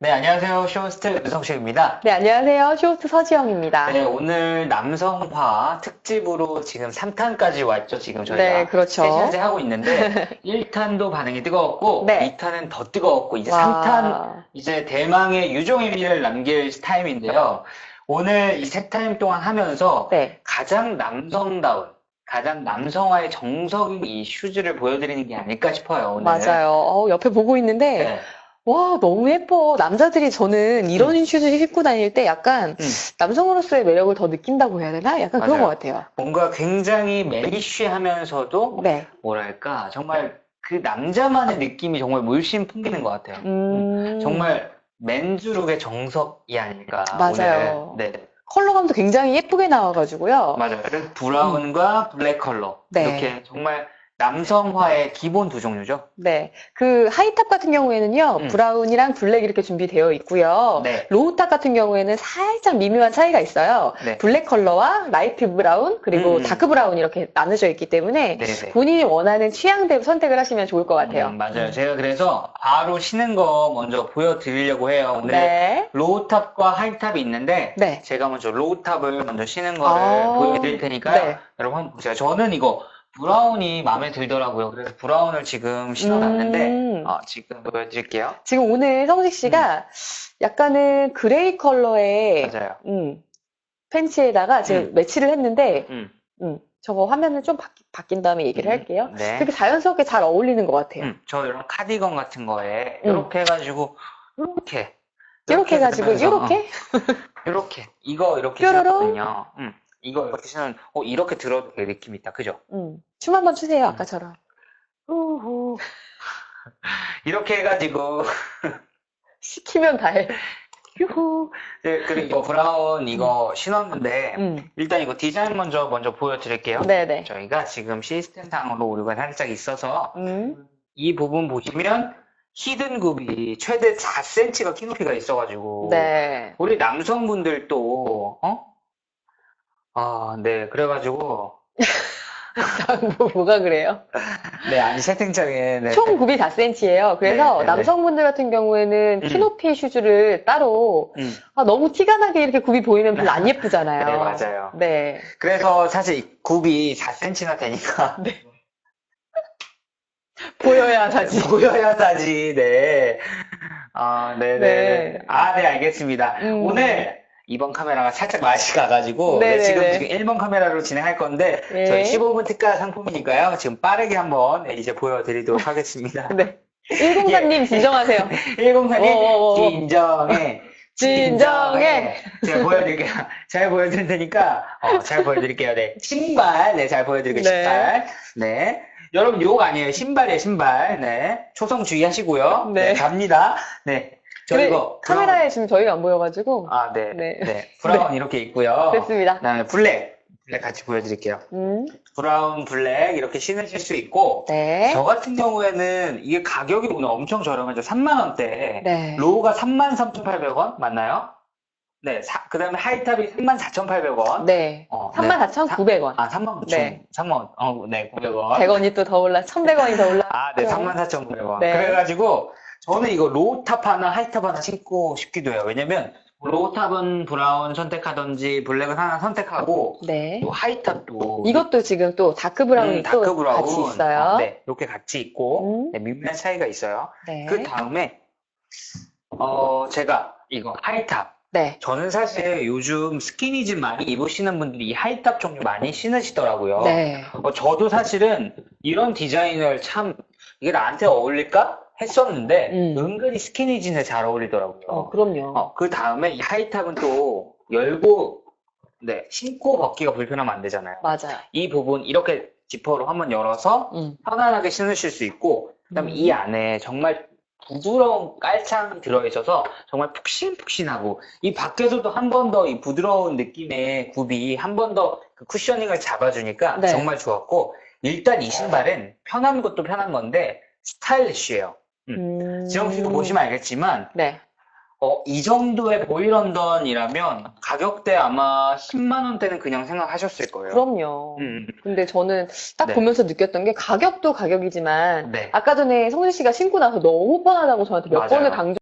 네, 안녕하세요. 쇼호스트 유성식입니다. 네, 안녕하세요. 쇼호스트 서지영입니다. 네, 오늘 남성화 특집으로 지금 3탄까지 왔죠. 지금 저희가 네, 그렇죠. 세션째 하고 있는데 1탄도 반응이 뜨거웠고 네. 2탄은 더 뜨거웠고 이제 와. 3탄 이제 대망의 유종의 미를 남길 타임인데요. 오늘 이 세 타임 동안 하면서 네, 가장 남성다운 가장 남성화의 정석인 이 슈즈를 보여드리는 게 아닐까 싶어요, 오늘. 맞아요. 어, 옆에 보고 있는데, 네. 와, 너무 예뻐. 남자들이 저는 이런 슈즈 신고 다닐 때 약간 음. 남성으로서의 매력을 더 느낀다고 해야 되나? 약간 그런 맞아요. 것 같아요. 뭔가 굉장히 메리쉬하면서도 네. 뭐랄까 정말 그 남자만의 느낌이 정말 물씬 풍기는 것 같아요. 음, 정말 맨즈룩의 정석이 아닐까 맞아요. 오늘. 네, 컬러감도 굉장히 예쁘게 나와가지고요. 맞아요. 브라운과 블랙 컬러 네. 이렇게 정말 남성화의 기본 두 종류죠. 네. 그 하이탑 같은 경우에는요, 음. 브라운이랑 블랙 이렇게 준비되어 있고요. 네, 로우탑 같은 경우에는 살짝 미묘한 차이가 있어요. 네, 블랙 컬러와 라이트 브라운, 그리고 음. 다크 브라운 이렇게 나눠져 있기 때문에 네, 네. 본인이 원하는 취향대로 선택을 하시면 좋을 것 같아요. 음, 맞아요. 제가 그래서 바로 신은 거 먼저 보여드리려고 해요. 오늘 네. 로우탑과 하이탑이 있는데 네. 제가 먼저 로우탑을 먼저 신은 거를 아, 보여드릴 테니까요. 네. 여러분 한번 보세요. 저는 이거 브라운이 마음에 들더라고요. 그래서 브라운을 지금 신어놨는데 음. 어, 지금 보여드릴게요. 지금 오늘 성식 씨가 약간은 그레이 컬러의 맞아요. 음, 팬츠에다가 지금 음. 매치를 했는데 음, 음, 저거 화면을 좀 바, 뀐 다음에 얘기를 음, 할게요. 네. 되게 자연스럽게 잘 어울리는 것 같아요. 음, 저 이런 카디건 같은 거에 음. 이렇게 해가지고 이렇게 이렇게 해가지고 이렇게 이렇게 이거 이렇게. 신었거든요. 음, 이거 이렇게 신으면 어, 이렇게 들어도 되게 느낌 있다. 그죠? 음, 춤 한번 추세요 아까처럼. 후후. 이렇게 해가지고 시키면 다 해. 휴후. 네, 그리고 이거 브라운 이거 신었는데 음, 일단 이거 디자인 먼저 먼저 보여드릴게요. 네네. 저희가 지금 시스템상으로 오류가 살짝 있어서 음, 이 부분 보시면 히든 굽이 최대 4cm가 키 높이가 있어가지고 네. 우리 남성분들도 어? 아, 네. 그래가지고 뭐, 뭐가 그래요? 네, 아니 채팅창에 네. 총 굽이 4cm예요. 그래서 네, 네, 남성분들 같은 경우에는 음. 키높이 슈즈를 따로 음, 아, 너무 티가 나게 이렇게 굽이 보이면 별로 안 예쁘잖아요. 네, 맞아요. 네. 그래서 사실 이 굽이 4cm나 되니까 보여야 하지. 보여야 하지. 네. 아, 네, 네. 네. 아, 네, 알겠습니다. 음. 오늘 이번 카메라가 살짝 맛이 가가지고 네, 네, 네, 지금 네. 지금 1번 카메라로 진행할 건데 네. 저희 15분 특가 상품이니까요. 지금 빠르게 한번 이제 보여드리도록 하겠습니다. 네. 104님 진정하세요. 104님 어어어. 진정해. 진정해. 제가 보여드릴게요. 잘 보여드릴 테니까 어, 잘 보여드릴게요. 네. 신발. 네, 잘 보여드릴게요. 네. 신발. 네. 여러분 욕 아니에요. 신발이에요, 신발. 네. 초성 주의하시고요. 네. 네, 갑니다. 네. 저 그래, 이거 카메라에 지금 저희가 안 보여가지고. 브라운. 아, 네. 네. 네. 브라운 이렇게 있고요. 됐습니다. 그다음에 블랙. 블랙 같이 보여드릴게요. 음, 브라운, 블랙 이렇게 신으실 수 있고 네. 저 같은 경우에는 이게 가격이 오늘 엄청 저렴하죠. 3만 원대. 네. 로우가 33,800원 맞나요? 네. 그 다음에 하이탑이 34,800원. 네. 어, 34,900원. 아, 3만 9천. 네. 3만, 어, 네, 900원. 100원이 또 더 올라, 1,100원이 더 올라. 아, 네, 34,900원. 네. 그래가지고, 저는 이거 로우탑 하나, 하이탑 하나 신고 싶기도 해요. 왜냐면, 로우탑은 브라운 선택하든지, 블랙은 하나 선택하고, 네. 또 하이탑도. 이것도 지금 또 다크 브라운이 음, 또 다크 브라운. 같이 있어요. 어, 네, 이렇게 같이 있고, 음. 네, 미묘한 차이가 있어요. 네. 그 다음에, 어, 제가 이거 하이탑. 네. 저는 사실 요즘 스키니진 많이 입으시는 분들이 이 하이탑 종류 많이 신으시더라고요. 네. 어, 저도 사실은 이런 디자인을 참, 이게 나한테 어울릴까? 했었는데, 음. 은근히 스키니진에 잘 어울리더라고요. 어, 그럼요. 어, 그 다음에 이 하이탑은 또 열고, 네, 신고 벗기가 불편하면 안 되잖아요. 맞아요. 이 부분 이렇게 지퍼로 한번 열어서 음. 편안하게 신으실 수 있고, 그 다음에 음. 이 안에 정말 부드러운 깔창이 들어있어서 정말 푹신푹신하고, 이 밖에서도 한 번 더 이 부드러운 느낌의 굽이 한 번 더 그 쿠셔닝을 잡아주니까 네. 정말 좋았고, 일단 이 신발은 편한 것도 편한 건데, 스타일리쉬해요. 음. 지영 씨도 보시면 알겠지만, 네. 어, 이 정도의 보이런던이라면 가격대 아마 10만 원대는 그냥 생각하셨을 거예요. 그럼요. 음, 근데 저는 딱 네. 보면서 느꼈던 게 가격도 가격이지만 네. 아까 전에 성진 씨가 신고 나서 너무 편하다고 저한테 몇 맞아요. 번을 강조